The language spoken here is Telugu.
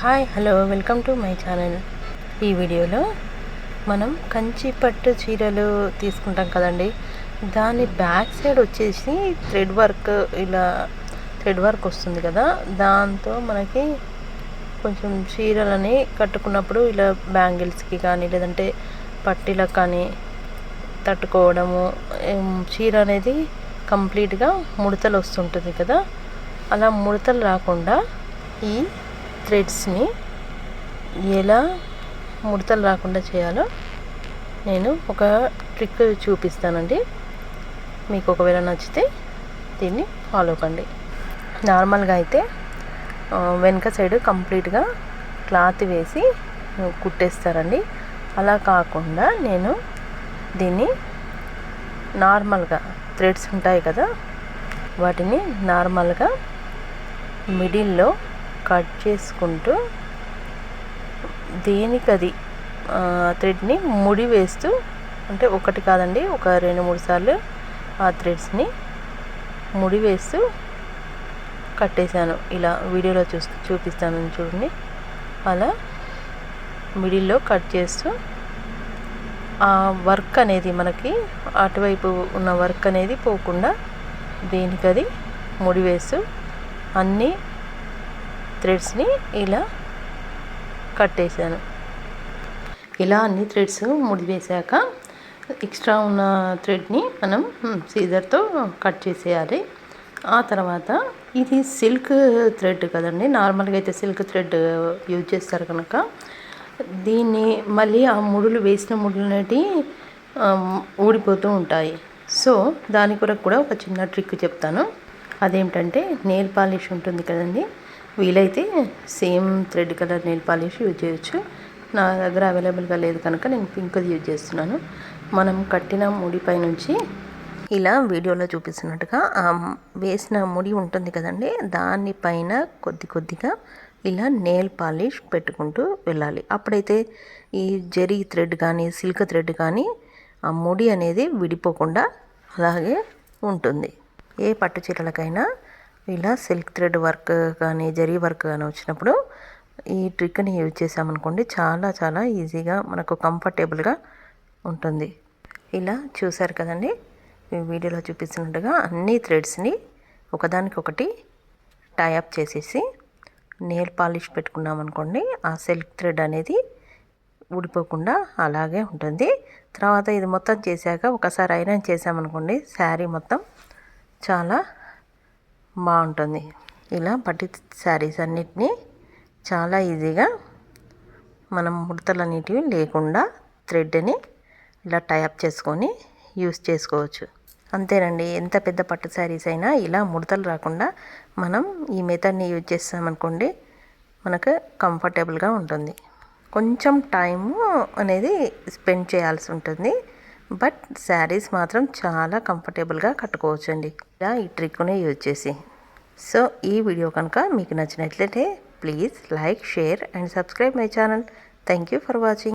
Hi hello welcome to my channel ఈ వీడియోలో మనం కంచి పట్టు చీరలు తీసుకుంటాం కదండి. దాని బ్యాక్ సైడ్ వచ్చేసి థ్రెడ్ వర్క్ ఇలా థ్రెడ్ వర్క్ వస్తుంది కదా. దాంతో మనకి కొంచెం చీరలని కట్టుకున్నప్పుడు ఇలా బ్యాంగిల్స్కి కానీ లేదంటే పట్టీలకు కానీ తట్టుకోవడము చీర అనేది కంప్లీట్గా ముడతలు వస్తుంటుంది కదా. అలా ముడతలు రాకుండా ఈ థ్రెడ్స్ని ఎలా ముడతలు రాకుండా చేయాలో నేను ఒక ట్రిక్ చూపిస్తానండి. మీకు ఒకవేళ నచ్చితే దీన్ని ఫాలో కండి. నార్మల్గా అయితే వెనక సైడ్ కంప్లీట్గా క్లాత్ వేసి కుట్టేస్తారండి. అలా కాకుండా నేను దీన్ని నార్మల్గా థ్రెడ్స్ ఉంటాయి కదా వాటిని నార్మల్గా మిడిల్లో కట్ చేసుకుంటూ దేనికది ఆ, థ్రెడ్ని ముడి వేస్తూ అంటే ఒకటి కాదండి ఒక రెండు మూడు సార్లు ఆ థ్రెడ్స్ని ముడి వేస్తూ కట్టేశాను. ఇలా వీడియోలో చూ చూపిస్తాను చూడండి. అలా మిడిల్లో కట్ చేస్తూ ఆ వర్క్ అనేది మనకి అటువైపు ఉన్న వర్క్ అనేది పోకుండా దేనికది ముడి వేస్తూ థ్రెడ్స్ని ఇలా కట్టేశాను. ఇలా అన్ని థ్రెడ్స్ ముడివేశాక ఎక్స్ట్రా ఉన్న థ్రెడ్ని మనం సీజర్తో కట్ చేసేయాలి. ఆ తర్వాత ఇది సిల్క్ థ్రెడ్ కదండి నార్మల్గా అయితే సిల్క్ థ్రెడ్ యూజ్ చేస్తారు కనుక దీన్ని మళ్ళీ ఆ ముడులు వేసిన ముడులు అనేటి ఊడిపోతూ ఉంటాయి. సో దాని కొరకు కూడా ఒక చిన్న ట్రిక్ చెప్తాను. అదేమిటంటే నెయిల్ పాలిష్ ఉంటుంది కదండి వీలైతే same thread colour nail polish use చేయొచ్చు. నా దగ్గర అవైలబుల్గా లేదు కనుక నేను పింక్ది యూజ్ చేస్తున్నాను. మనం కట్టిన ముడిపై నుంచి ఇలా వీడియోలో చూపిస్తున్నట్టుగా ఆ వేసిన ముడి ఉంటుంది కదండి దానిపైన కొద్ది కొద్దిగా ఇలా నెయిల్ పాలిష్ పెట్టుకుంటూ వెళ్ళాలి. అప్పుడైతే ఈ జెరీ థ్రెడ్ కానీ సిల్క్ థ్రెడ్ కానీ ఆ ముడి అనేది విడిపోకుండా అలాగే ఉంటుంది. ఏ పట్టు చీరలకైనా ఇలా సిల్క్ థ్రెడ్ వర్క్ కానీ జరీ వర్క్ కానీ వచ్చినప్పుడు ఈ ట్రిక్ని యూజ్ చేసామనుకోండి చాలా చాలా ఈజీగా మనకు కంఫర్టబుల్గా ఉంటుంది. ఇలా చూసారు కదండి? ఈ వీడియోలో చూపిస్తున్నట్టుగా అన్ని థ్రెడ్స్ని ఒకదానికొకటి టైఅప్ చేసేసి నెయిల్ పాలిష్ పెట్టుకున్నాం అనుకోండి ఆ సిల్క్ థ్రెడ్ అనేది ఊడిపోకుండా అలాగే ఉంటుంది. తర్వాత ఇది మొత్తం చేశాక ఒకసారి ఐరన్ చేసామనుకోండి శారీ మొత్తం చాలా బాగుంటుంది. ఇలా పట్టి శారీస్ అన్నిటినీ చాలా ఈజీగా మనం ముడతలు అనేటివి లేకుండా థ్రెడ్ని ఇలా టైప్ చేసుకొని యూస్ చేసుకోవచ్చు. అంతేనండి ఎంత పెద్ద పట్టు శారీస్ అయినా ఇలా ముడతలు రాకుండా మనం ఈ మెథడ్ని యూజ్ చేస్తామనుకోండి మనకు కంఫర్టబుల్గా ఉంటుంది. కొంచెం టైము అనేది స్పెండ్ చేయాల్సి ఉంటుంది. బట్ శారీస్ మాత్రం చాలా కంఫర్టబుల్గా కట్టుకోవచ్చు అండి ఇలా ఈ ట్రిక్ని యూజ్ చేసి. సో ఈ వీడియో కనుక మీకు నచ్చినట్లయితే please like share and subscribe my channel. Thank you for watching.